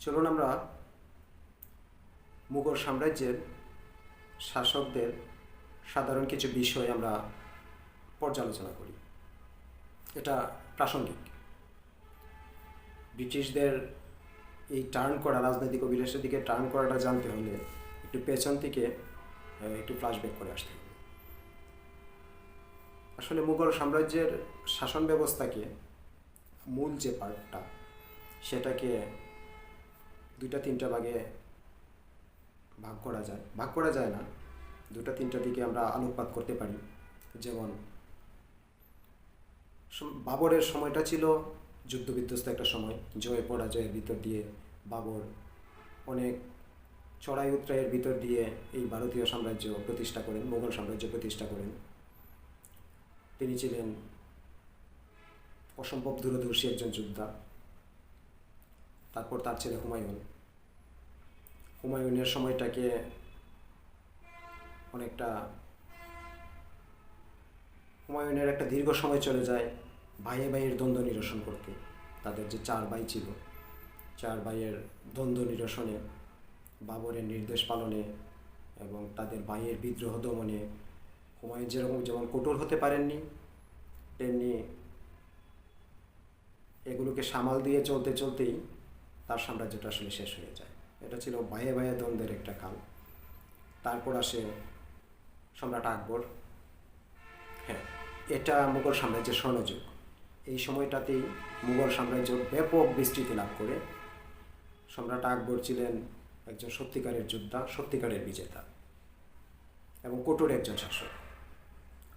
চলুন আমরা মুঘল সাম্রাজ্যের শাসকদের সাধারণ কিছু বিষয় আমরা পর্যালোচনা করি। এটা প্রাসঙ্গিক। ব্রিটিশদের এই টার্ন করা, রাজনৈতিক অভিলাষের দিকে টার্ন করাটা জানতে হলে একটু পেছন থেকে একটু ফ্ল্যাশব্যাক করে আসতে হবে। আসলে মুঘল সাম্রাজ্যের শাসন ব্যবস্থাকে মূল যে পার্টটা সেটাকে দুইটা তিনটা ভাগে ভাগ করা যায়। ভাগ করা যায় না। দুটা তিনটা দিকে আমরা আলোকপাত করতে পারি। যেমন বাবরের সময়টা ছিল যুদ্ধবিধ্বস্ত একটা সময়। জয়, পরাজয়ের ভিতর দিয়ে বাবর অনেক চড়াই উত্রাইয়ের ভিতর দিয়ে এই ভারতীয় সাম্রাজ্য প্রতিষ্ঠা করেন, মোগল সাম্রাজ্য প্রতিষ্ঠা করেন। তিনি ছিলেন অসম্ভব দূরদর্শী একজন যোদ্ধা। তারপর তার ছেলে হুমায়ুন। হুমায়ুনের সময়টাকে অনেকটা হুমায়ুনের একটা দীর্ঘ সময় চলে যায় ভাইয়ে ভাইয়ের দ্বন্দ্ব নিরসন করতে। তাদের যে চার ভাই ছিল, চার ভাইয়ের দ্বন্দ্ব নিরসনে, বাবরের নির্দেশ পালনে এবং তাদের ভাইয়ের বিদ্রোহ দমনে হুমায়ুন যেরকম যেমন কঠোর হতে পারেননি, তেমনি এগুলোকে সামাল দিয়ে চলতে চলতেই তার সাম্রাজ্যটা আসলে শেষ হয়ে যায়। এটা ছিল ভাইয়ে ভাইয়ে দ্বন্দ্বের একটা কাল। তারপর আসে সম্রাট আকবর। হ্যাঁ এটা মুঘল সাম্রাজ্যের স্বর্ণযুগ। এই সময়টাতেই মুঘল সাম্রাজ্য ব্যাপক বিস্তৃতি লাভ করে। সম্রাট আকবর ছিলেন একজন সত্যিকারের যোদ্ধা, সত্যিকারের বিজেতা এবং কঠোর একজন শাসক।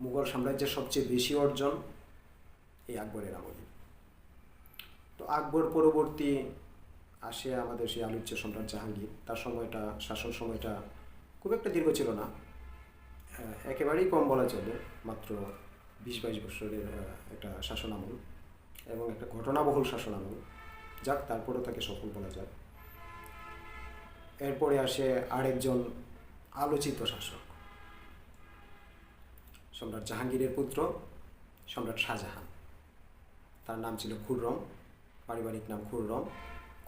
মুঘল সাম্রাজ্যের সবচেয়ে বেশি অর্জন এই আকবরের আমলে। তো আকবর পরবর্তী আসে আমাদের সেই আলোচ্য সম্রাট জাহাঙ্গীর, তার সময়টা, শাসন সময়টা খুব একটা দীর্ঘ ছিল না। একেবারেই কম বলা চলে, মাত্র বিশ বাইশ বছরের একটা শাসন আমল এবং একটা ঘটনাবহুল শাসন আমল। যাক, তারপরেও তাকে সফল বলা যায়। এরপরে আসে আরেকজন আলোচিত শাসক, সম্রাট জাহাঙ্গীরের পুত্র, সম্রাট শাহজাহান। তার নাম ছিল খুররম, পারিবারিক নাম খুররম।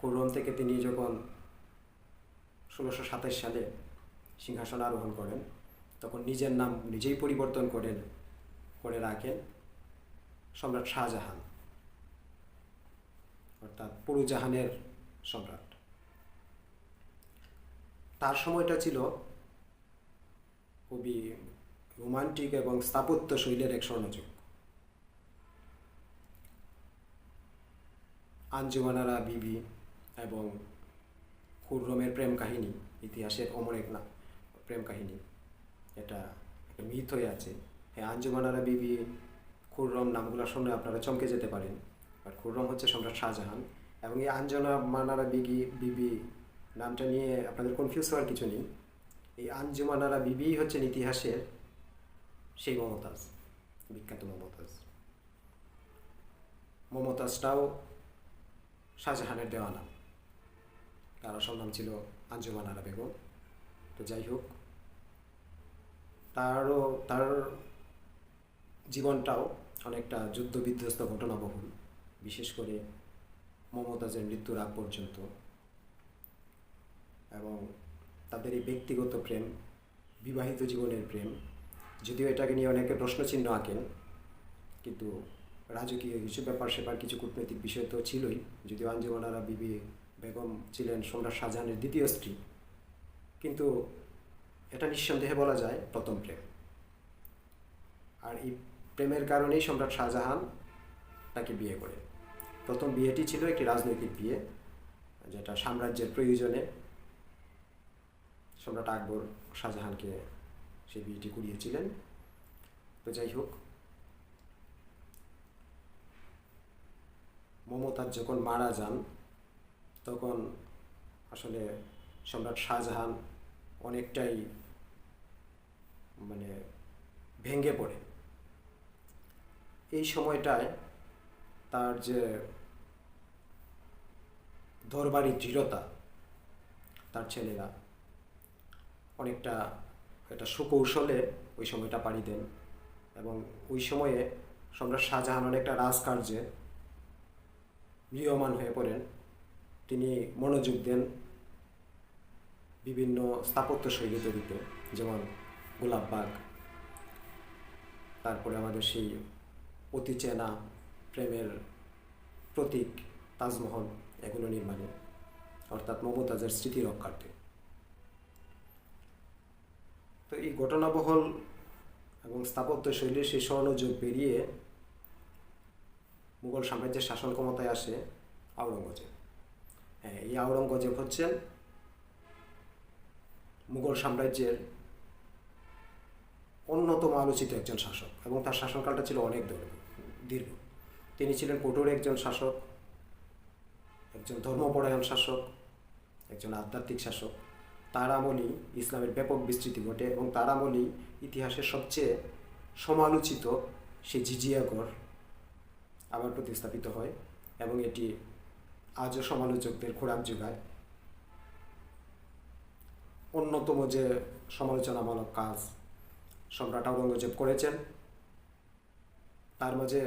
খুররম থেকে তিনি যখন ষোলোশো সাতাশ সালে সিংহাসন আরোহণ করেন, তখন নিজের নাম নিজেই পরিবর্তন করেন, করে রাখেন সম্রাট শাহজাহান। অর্থাৎ পুরুজাহানের সম্রাট। তার সময়টা ছিল খুবই রোমান্টিক এবং স্থাপত্য শৈলের এক স্বর্ণযুগ। আঞ্জুমানারা, বিবি এবং খুররমের প্রেম কাহিনী, ইতিহাসের অমর এক না, প্রেম কাহিনী। এটা একটা মিথ হয়ে আছে। হ্যাঁ আঞ্জুমানারা বিবি খুররম নামগুলো শুনে আপনারা চমকে যেতে পারেন। আর খুররম হচ্ছে সম্রাট শাহজাহান এবং এই আঞ্জনা মানারা বিগি বিবি নামটা নিয়ে আপনাদের কনফিউজ হওয়ার কিছু নেই। এই আঞ্জুমানারা বিবি হচ্ছেন ইতিহাসের সেই মমতাজ, বিখ্যাত মমতাজ। মমতাজটাও শাহজাহানের দেওয়া নাম তার আসল নাম ছিল আঞ্জুমান আরা বেগম। তো যাই হোক, তারও, তার জীবনটাও অনেকটা যুদ্ধ বিধ্বস্ত ঘটনাবহুল, বিশেষ করে মমতাজের মৃত্যুর আগ পর্যন্ত। এবং তাদের এই ব্যক্তিগত প্রেম, বিবাহিত জীবনের প্রেম, যদিও এটাকে নিয়ে অনেকে প্রশ্নচিহ্ন আঁকেন, কিন্তু রাজকীয় কিছু ব্যাপার সেপার কিছু কূটনৈতিক বিষয় তো ছিলই, যদিও আঞ্জুমানারা বিবি বেগম ছিলেন সম্রাট শাহজাহানের দ্বিতীয় স্ত্রী। কিন্তু এটা নিঃসন্দেহে বলা যায় প্রথম প্রেম। আর এই প্রেমের কারণেই সম্রাট শাহজাহান তাকে বিয়ে করে প্রথম বিয়েটি ছিল একটি রাজনৈতিক বিয়ে, যেটা সাম্রাজ্যের প্রয়োজনে সম্রাট আকবর শাহজাহানকে সেই বিয়েটি করিয়েছিলেন। তো যাই হোক, মমতাজ যখন মারা যান তখন আসলে সম্রাট শাহজাহান অনেকটাই মানে ভেঙে পড়ে। এই সময়টায় তার যে দরবারি দৃঢ়তা, তার ছেলেরা অনেকটা একটা সুকৌশলে ওই সময়টা পাড়ি দেন এবং ওই সময়ে সম্রাট শাহজাহান অনেকটা রাজকার্যে ম্রিয়মান হয়ে পড়েন। তিনি মনোযোগ দেন বিভিন্ন স্থাপত্য শৈলী তৈরিতে যেমন গোলাপবাগ তারপরে আমাদের সেই অতি চেনা প্রেমের প্রতীক তাজমহল এগুলো নির্মাণে, অর্থাৎ মমতাজের স্মৃতি রক্ষার্থে। তো এই ঘটনাবহল এবং স্থাপত্য শৈলীর সেই স্বর্ণযুগ পেরিয়ে মুঘল সাম্রাজ্যের শাসন ক্ষমতায় আসে আওরঙ্গজেব এই আওরঙ্গজেব হচ্ছেন মুঘল সাম্রাজ্যের অন্যতম আলোচিত একজন শাসক এবং তার শাসনকালটা ছিল অনেক দীর্ঘ দীর্ঘ। তিনি ছিলেন কঠোর একজন শাসক, একজন ধর্মপরায়ণ শাসক, একজন আধ্যাত্মিক শাসক। তার আমলই ইসলামের ব্যাপক বিস্তৃতি ঘটে এবং তার আমলই ইতিহাসের সবচেয়ে সমালোচিত সে জিজিয়াগড় আবার প্রতিস্থাপিত হয় এবং এটি আজও সমালোচকদের খোরাক যোগায়। অন্যতম যে সমালোচনামূলক কাজ, সম্রাট আওরঙ্গজেব করেছেন, তার মাঝে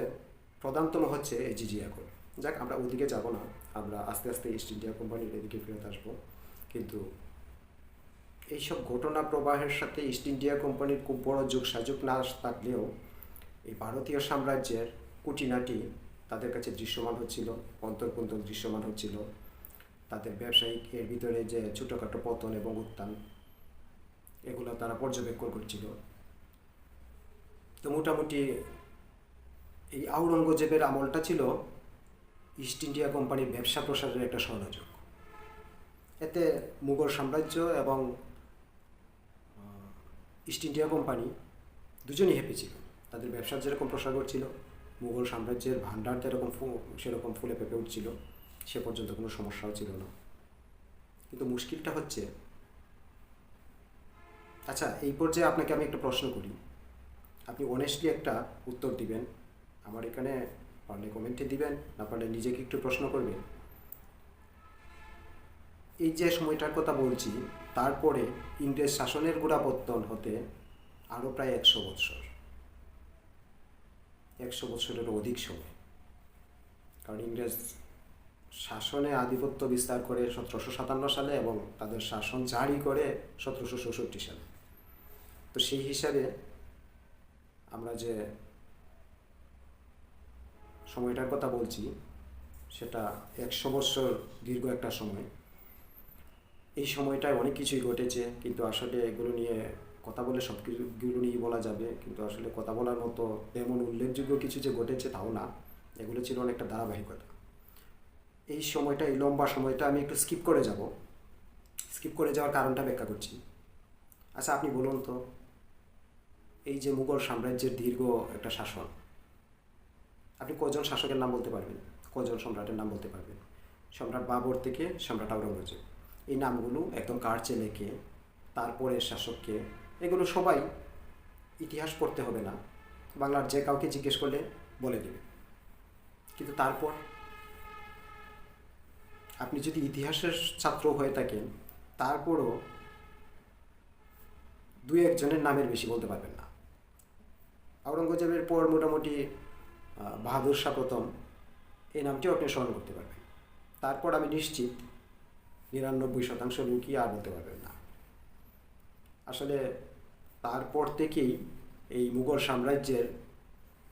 প্রধানতম হচ্ছে এই জিজিয়াগড় যাক, আমরা ওদিকে যাব না, আমরা আস্তে আস্তে ইস্ট ইন্ডিয়া কোম্পানির এদিকে ফেরত আসব। কিন্তু এইসব ঘটনা প্রবাহের সাথে ইস্ট ইন্ডিয়া কোম্পানির খুব বড় যোগ সাযোগ না থাকলেও এই ভারতীয় সাম্রাজ্যের কুটিনাটি তাদের কাছে দৃশ্যমান হচ্ছিল অন্তর্কুন্তল দৃশ্যমান হচ্ছিল। তাদের ব্যবসায়িক এর ভিতরে যে ছোটোখাটো পতন এবং উত্থান, এগুলো তারা পর্যবেক্ষণ করছিল। তো মোটামুটি এই আওরঙ্গজেবের আমলটা ছিল ইস্ট ইন্ডিয়া কোম্পানির ব্যবসা প্রসারের একটা স্বর্ণযোগ এতে মুঘল সাম্রাজ্য এবং ইস্ট ইন্ডিয়া কোম্পানি দুজনই হ্যাপি তাদের ব্যবসার যেরকম প্রসার করছিল মুঘল সাম্রাজ্যের ভাণ্ডার যেরকম সেরকম ফুলে পেঁপে উঠছিল, সে পর্যন্ত কোনো সমস্যাও ছিল না। কিন্তু মুশকিলটা হচ্ছে আচ্ছা এই পর্যায়ে আপনাকে আমি একটা প্রশ্ন করি। আপনি অনেস্টলি একটা উত্তর দিবেন, আমার এখানে পারলে কমেন্টে দিবেন, না পারলে নিজেকে একটু প্রশ্ন করবেন। এই যে সময়টার কথা বলছি, তারপরে ইংরেজ শাসনের গোড়াপত্তন হতে আরও প্রায় একশো বৎসর। একশো বছরেরও অধিক সময়। কারণ ইংরেজ শাসনে আধিপত্য বিস্তার করে সতেরোশো সাতান্ন সালে এবং তাদের শাসন জারি করে সতেরোশো চৌষট্টি সালে। তো সেই হিসাবে আমরা যে সময়টার কথা বলছি, সেটা একশো বছর দীর্ঘ একটা সময়। এই সময়টায় অনেক কিছুই ঘটেছে, কিন্তু আসলে এগুলো নিয়ে কথা বলে সব কিছুগুলো নিয়ে বলা যাবে, কিন্তু আসলে কথা বলার মতো তেমন উল্লেখযোগ্য কিছু যে ঘটেছে তাও না, এগুলো ছিল অনেকটা ধারাবাহিকতা। এই সময়টা, এই লম্বা সময়টা আমি একটু স্কিপ করে যাব। স্কিপ করে যাওয়ার কারণটা ব্যাখ্যা করছি। আচ্ছা আপনি বলুন তো, এই যে মুঘল সাম্রাজ্যের দীর্ঘ একটা শাসন, আপনি কজন শাসকের নাম বলতে পারবেন? কজন সম্রাটের নাম বলতে পারবেন? সম্রাট বাবর থেকে সম্রাট আওরঙ্গজেব। এই নামগুলো একদম কার লেখে তারপরের শাসককে এগুলো সবাই ইতিহাস পড়তে হবে না। বাংলার যে কাউকে জিজ্ঞেস করলে বলে দেবে। কিন্তু তারপর আপনি যদি ইতিহাসের ছাত্র হয়ে থাকেন, তারপরও দুই একজনের নামের বেশি বলতে পারবেন না। আওরঙ্গজেবের পর মোটামুটি বাহাদুর শাহ প্রথম এই নামটিও আপনি স্মরণ করতে পারবেন। তারপর আমি নিশ্চিত নিরানব্বই শতাংশ লোকই আর বলতে পারবেন না। আসলে তারপর থেকেই এই মুঘল সাম্রাজ্যের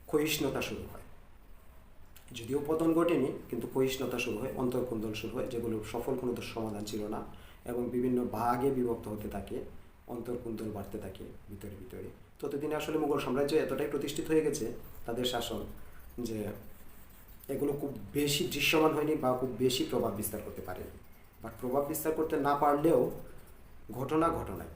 ক্ষয়িষ্ণুতা শুরু হয়। যদিও পতন ঘটেনি, কিন্তু ক্ষয়িষ্ণুতা শুরু হয়, অন্তর্কুন্দল শুরু হয়, যেগুলোর সফল কোনো সমাধান ছিল না এবং বিভিন্ন ভাগে বিভক্ত হতে থাকে, অন্তর্কুন্দল বাড়তে থাকে ভিতরে ভিতরে। ততদিনে আসলে মুঘল সাম্রাজ্য এতটাই প্রতিষ্ঠিত হয়ে গেছে, তাদের শাসন, যে এগুলো খুব বেশি দৃশ্যমান হয়নি বা খুব বেশি প্রভাব বিস্তার করতে পারেনি। বাট প্রভাব বিস্তার করতে না পারলেও ঘটনা ঘটনায়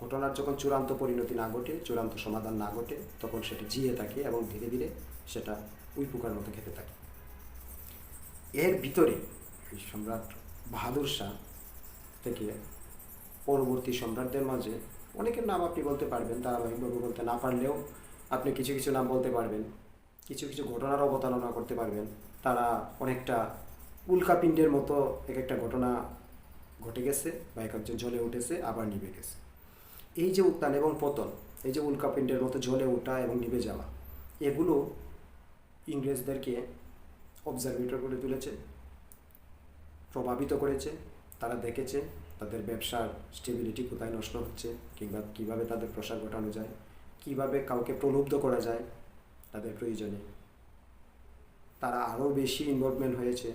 ঘটনার যখন চূড়ান্ত পরিণতি না ঘটে, চূড়ান্ত সমাধান না ঘটে, তখন সেটা জিয়ে থাকে এবং ধীরে ধীরে সেটা উই পোকার মতো খেতে থাকে। এর ভিতরে সম্রাট বাহাদুর শাহ থেকে পরবর্তী সম্রাটদের মাঝে অনেকের নাম আপনি বলতে পারবেন ধারাবাহিকভাবে বলতে না পারলেও আপনি কিছু কিছু নাম বলতে পারবেন, কিছু কিছু ঘটনার অবতারণা করতে পারবেন। তারা অনেকটা উল্কাপিণ্ডের মতো এক একটা ঘটনা ঘটে গেছে বা এক একজন জ্বলে উঠেছে, আবার নিভে গেছে। এই যে উত্থান এবং পতন, এই যে উল্কাপিণ্ডের মতো জ্বলে ওঠা এবং নিভে যাওয়া, এগুলো ইংরেজদেরকে অবজারভেটর করে তুলেছে, প্রভাবিত করেছে, তারা দেখেছে তাদের ব্যবসার স্টেবিলিটি কোথায় নষ্ট হচ্ছে, কিংবা কীভাবে তাদের প্রসার ঘটানো যায়, কীভাবে কাউকে প্রলুব্ধ করা যায় তাদের প্রয়োজনে। তারা আরও বেশি ইনভলভমেন্ট হয়েছে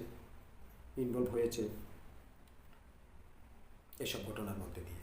ইনভলভ হয়েছে এসব ঘটনার মধ্যে দিয়ে।